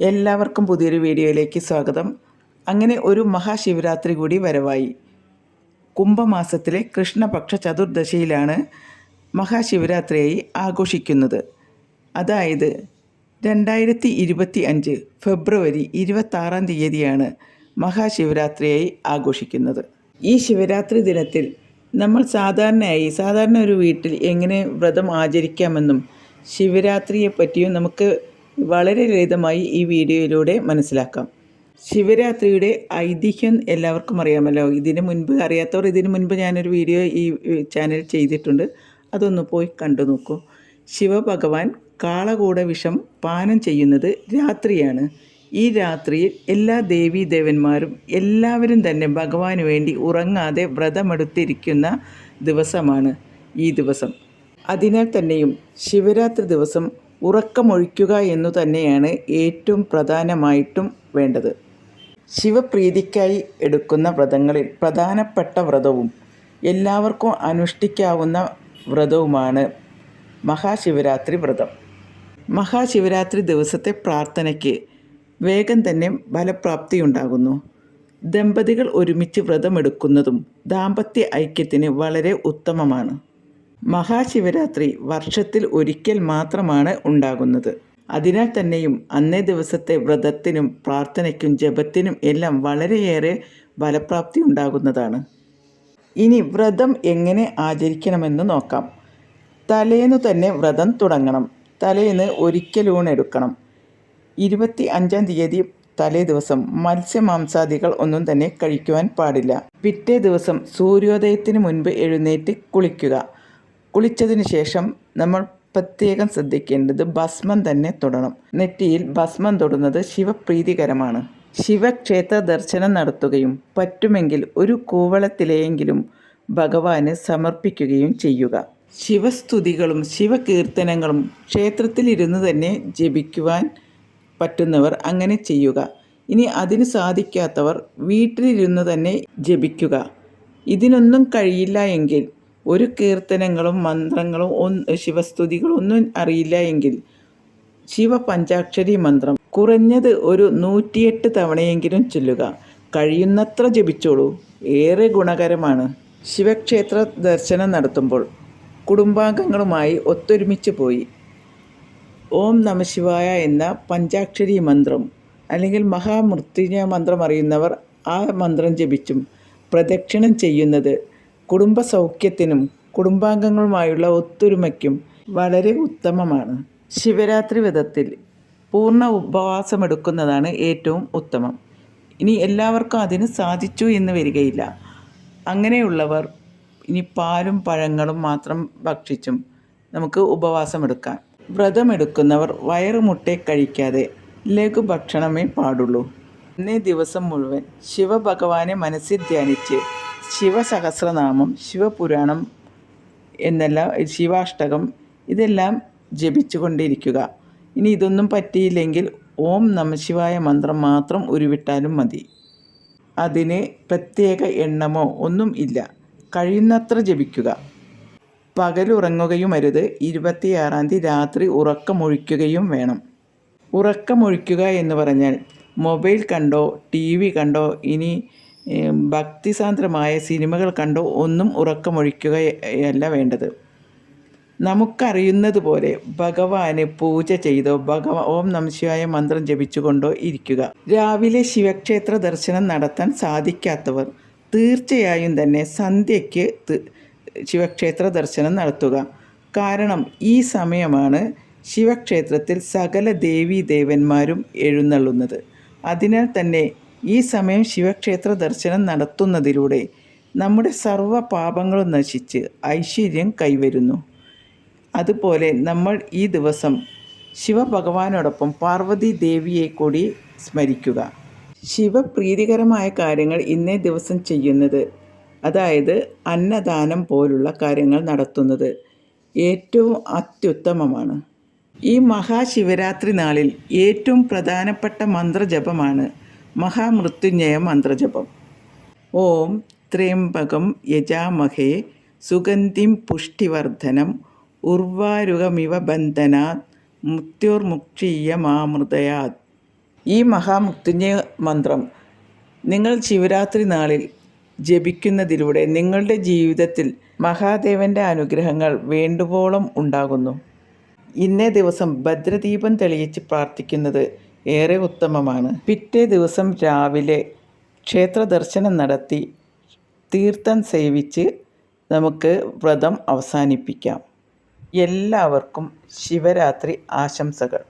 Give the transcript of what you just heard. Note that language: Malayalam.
എല്ലാവർക്കും പുതിയൊരു വീഡിയോയിലേക്ക് സ്വാഗതം. അങ്ങനെ ഒരു മഹാശിവരാത്രി കൂടി വരവായി. കുംഭമാസത്തിലെ കൃഷ്ണപക്ഷ ചതുർദശിയിലാണ് മഹാശിവരാത്രിയായി ആഘോഷിക്കുന്നത്. അതായത് രണ്ടായിരത്തി ഇരുപത്തി അഞ്ച് ഫെബ്രുവരി ഇരുപത്താറാം തീയതിയാണ് മഹാശിവരാത്രിയായി ആഘോഷിക്കുന്നത്. ഈ ശിവരാത്രി ദിനത്തിൽ നമ്മൾ സാധാരണയായി സാധാരണ ഒരു വീട്ടിൽ എങ്ങനെ വ്രതം ആചരിക്കാമെന്നും ശിവരാത്രിയെ പറ്റിയും നമുക്ക് വളരെ ലളിതമായി ഈ വീഡിയോയിലൂടെ മനസ്സിലാക്കാം. ശിവരാത്രിയുടെ ഐതിഹ്യം എല്ലാവർക്കും അറിയാമല്ലോ. ഇതിന് മുൻപ് അറിയാത്തവർ ഇതിന് മുൻപ് ഞാനൊരു വീഡിയോ ഈ ചാനൽ ചെയ്തിട്ടുണ്ട്. അതൊന്ന് പോയി കണ്ടു നോക്കൂ. ശിവഭഗവാൻ കാളകൂട വിഷം പാനം ചെയ്യുന്നത് രാത്രിയാണ്. ഈ രാത്രിയിൽ എല്ലാ ദേവീദേവന്മാരും എല്ലാവരും തന്നെ ഭഗവാന് വേണ്ടി ഉറങ്ങാതെ വ്രതമെടുത്തിരിക്കുന്ന ദിവസമാണ് ഈ ദിവസം. അതിനാൽ തന്നെയും ശിവരാത്രി ദിവസം ഉറക്കമൊഴിക്കുക എന്നു തന്നെയാണ് ഏറ്റവും പ്രധാനമായിട്ടും വേണ്ടത്. ശിവപ്രീതിക്കായി എടുക്കുന്ന വ്രതങ്ങളിൽ പ്രധാനപ്പെട്ട വ്രതവും എല്ലാവർക്കും അനുഷ്ഠിക്കാവുന്ന വ്രതവുമാണ് മഹാശിവരാത്രി വ്രതം. മഹാശിവരാത്രി ദിവസത്തെ പ്രാർത്ഥനയ്ക്ക് വേഗം തന്നെ ഫലപ്രാപ്തി ഉണ്ടാകുന്നു ദമ്പതികൾ ഒരുമിച്ച് വ്രതമെടുക്കുന്നതും ദാമ്പത്യ ഐക്യത്തിന് വളരെ ഉത്തമമാണ്. മഹാശിവരാത്രി വർഷത്തിൽ ഒരിക്കൽ മാത്രമാണ് ഉണ്ടാകുന്നത്. അതിനാൽ തന്നെയും അന്നേ ദിവസത്തെ വ്രതത്തിനും പ്രാർത്ഥനയ്ക്കും ജപത്തിനും എല്ലാം വളരെയേറെ ഫലപ്രാപ്തി ഉണ്ടാകുന്നതാണ്. ഇനി വ്രതം എങ്ങനെ ആചരിക്കണമെന്ന് നോക്കാം. തലേന്ന് തന്നെ വ്രതം തുടങ്ങണം. തലേന്ന് ഒരിക്കലൂണെടുക്കണം ഇരുപത്തി അഞ്ചാം തീയതി തലേ ദിവസം മത്സ്യമാംസാദികൾ ഒന്നും തന്നെ കഴിക്കുവാൻ പാടില്ല. പിറ്റേ ദിവസം സൂര്യോദയത്തിന് മുൻപ് എഴുന്നേറ്റ് കുളിക്കുക. കുളിച്ചതിന് ശേഷം നമ്മൾ പ്രത്യേകം ശ്രദ്ധിക്കേണ്ടത് ഭസ്മം തന്നെ തൊടണം. നെറ്റിയിൽ ഭസ്മം തൊടുന്നത് ശിവപ്രീതികരമാണ്. ശിവക്ഷേത്ര ദർശനം നടത്തുകയും പറ്റുമെങ്കിൽ ഒരു കൂവളത്തിലെയെങ്കിലും ഭഗവാന് സമർപ്പിക്കുകയും ചെയ്യുക. ശിവസ്തുതികളും ശിവകീർത്തനങ്ങളും ക്ഷേത്രത്തിലിരുന്ന് തന്നെ ജപിക്കുവാൻ പറ്റുന്നവർ അങ്ങനെ ചെയ്യുക. ഇനി അതിന് സാധിക്കാത്തവർ വീട്ടിലിരുന്ന് തന്നെ ജപിക്കുക. ഇതിനൊന്നും കഴിയില്ല എങ്കിൽ ഒരു കീർത്തനങ്ങളും മന്ത്രങ്ങളും ഒന്ന് ശിവസ്തുതികളും ഒന്നും അറിയില്ല എങ്കിൽ ശിവപഞ്ചാക്ഷരി മന്ത്രം കുറഞ്ഞത് ഒരു നൂറ്റിയെട്ട് തവണയെങ്കിലും ചൊല്ലുക. കഴിയുന്നത്ര ജപിച്ചോളൂ. ഏറെ ഗുണകരമാണ്. ശിവക്ഷേത്ര ദർശനം നടത്തുമ്പോൾ കുടുംബാംഗങ്ങളുമായി ഒത്തൊരുമിച്ച് പോയി. ഓം നമശിവായ എന്ന പഞ്ചാക്ഷരി മന്ത്രം അല്ലെങ്കിൽ മഹാമൃത്യുഞ്ജയ മന്ത്രം അറിയുന്നവർ ആ മന്ത്രം ജപിച്ചും പ്രദക്ഷിണം ചെയ്യുന്നത് കുടുംബ സൗഖ്യത്തിനും കുടുംബാംഗങ്ങളുമായുള്ള ഒത്തൊരുമയ്ക്കും വളരെ ഉത്തമമാണ്. ശിവരാത്രി വ്രതത്തിൽ പൂർണ ഉപവാസമെടുക്കുന്നതാണ് ഏറ്റവും ഉത്തമം. ഇനി എല്ലാവർക്കും അതിന് സാധിച്ചു എന്ന് വരികയില്ല. അങ്ങനെയുള്ളവർ ഇനി പാലും പഴങ്ങളും മാത്രം ഭക്ഷിച്ചും നമുക്ക് ഉപവാസമെടുക്കാം. വ്രതമെടുക്കുന്നവർ വയറുമുട്ടെ കഴിക്കാതെ ലഘുഭക്ഷണമേ പാടുള്ളൂ. അന്നേ ദിവസം മുഴുവൻ ശിവഭഗവാനെ മനസ്സിൽ ധ്യാനിച്ച് ശിവസഹസ്രനാമം ശിവപുരാണം എന്നെല്ലാം ശിവാഷ്ടകം ഇതെല്ലാം ജപിച്ചു കൊണ്ടിരിക്കുക ഇനി ഇതൊന്നും പറ്റിയില്ലെങ്കിൽ ഓം നമശിവായ മന്ത്രം മാത്രം ഉരുവിട്ടാലും മതി. അതിന് പ്രത്യേക എണ്ണമോ ഒന്നും ഇല്ല. കഴിയുന്നത്ര ജപിക്കുക. പകലുറങ്ങുകയും അരുത് ഇരുപത്തിയാറാം തീയതി രാത്രി ഉറക്കമൊഴിക്കുകയും വേണം. ഉറക്കമൊഴിക്കുക എന്ന് പറഞ്ഞാൽ മൊബൈൽ കണ്ടോ ടി വി കണ്ടോ ഇനി ഭക്തിസാന്ദ്രമായ സിനിമകൾ കണ്ടോ ഒന്നും ഉറക്കമൊഴിക്കുകയല്ല വേണ്ടത്. നമുക്കറിയുന്നത് പോലെ ഭഗവാന് പൂജ ചെയ്തോ ഭഗവ ഓം നംശിവായ മന്ത്രം ജപിച്ചുകൊണ്ടോ ഇരിക്കുക. രാവിലെ ശിവക്ഷേത്ര ദർശനം നടത്താൻ സാധിക്കാത്തവർ തീർച്ചയായും തന്നെ സന്ധ്യയ്ക്ക് ശിവക്ഷേത്ര ദർശനം നടത്തുക. കാരണം ഈ സമയമാണ് ശിവക്ഷേത്രത്തിൽ സകല ദേവീ ദേവന്മാരും എഴുന്നള്ളുന്നത്. അതിനാൽ തന്നെ ഈ സമയം ശിവക്ഷേത്ര ദർശനം നടത്തുന്നതിലൂടെ നമ്മുടെ സർവ പാപങ്ങളും നശിച്ച് ഐശ്വര്യം കൈവരുന്നു. അതുപോലെ നമ്മൾ ഈ ദിവസം ശിവഭഗവാനോടൊപ്പം പാർവതി ദേവിയെ കൂടി സ്മരിക്കുക. ശിവപ്രീതികരമായ കാര്യങ്ങൾ ഇന്നേ ദിവസം ചെയ്യുന്നത് അതായത് അന്നദാനം പോലുള്ള കാര്യങ്ങൾ നടത്തുന്നത് ഏറ്റവും അത്യുത്തമമാണ്. ഈ മഹാശിവരാത്രി നാളിൽ ഏറ്റവും പ്രധാനപ്പെട്ട മന്ത്രജപമാണ് മഹാമൃത്യുഞ്ജയ മന്ത്രജപം. ഓം ത്രയംബകം യജാമഹേ സുഗന്ധിം പുഷ്ടിവർദ്ധനം ഉർവാരുകമിവ ബന്ധനാത് മാമൃതയാ ഈ മഹാമൃത്യുഞ്ജയ മന്ത്രം നിങ്ങൾ ശിവരാത്രി നാളിൽ ജപിക്കുന്നതിലൂടെ നിങ്ങളുടെ ജീവിതത്തിൽ മഹാദേവന്റെ അനുഗ്രഹങ്ങൾ വേണ്ടുവോളം ഉണ്ടാകുന്നു. ഇന്നേ ദിവസം ഭദ്രദീപം തെളിയിച്ച് പ്രാർത്ഥിക്കുന്നത് ഏറെ ഉത്തമമാണ്. പിറ്റേ ദിവസം രാവിലെ ക്ഷേത്ര ദർശനം നടത്തി തീർത്ഥം സേവിച്ച് നമുക്ക് വ്രതം അവസാനിപ്പിക്കാം. എല്ലാവർക്കും ശിവരാത്രി ആശംസകൾ.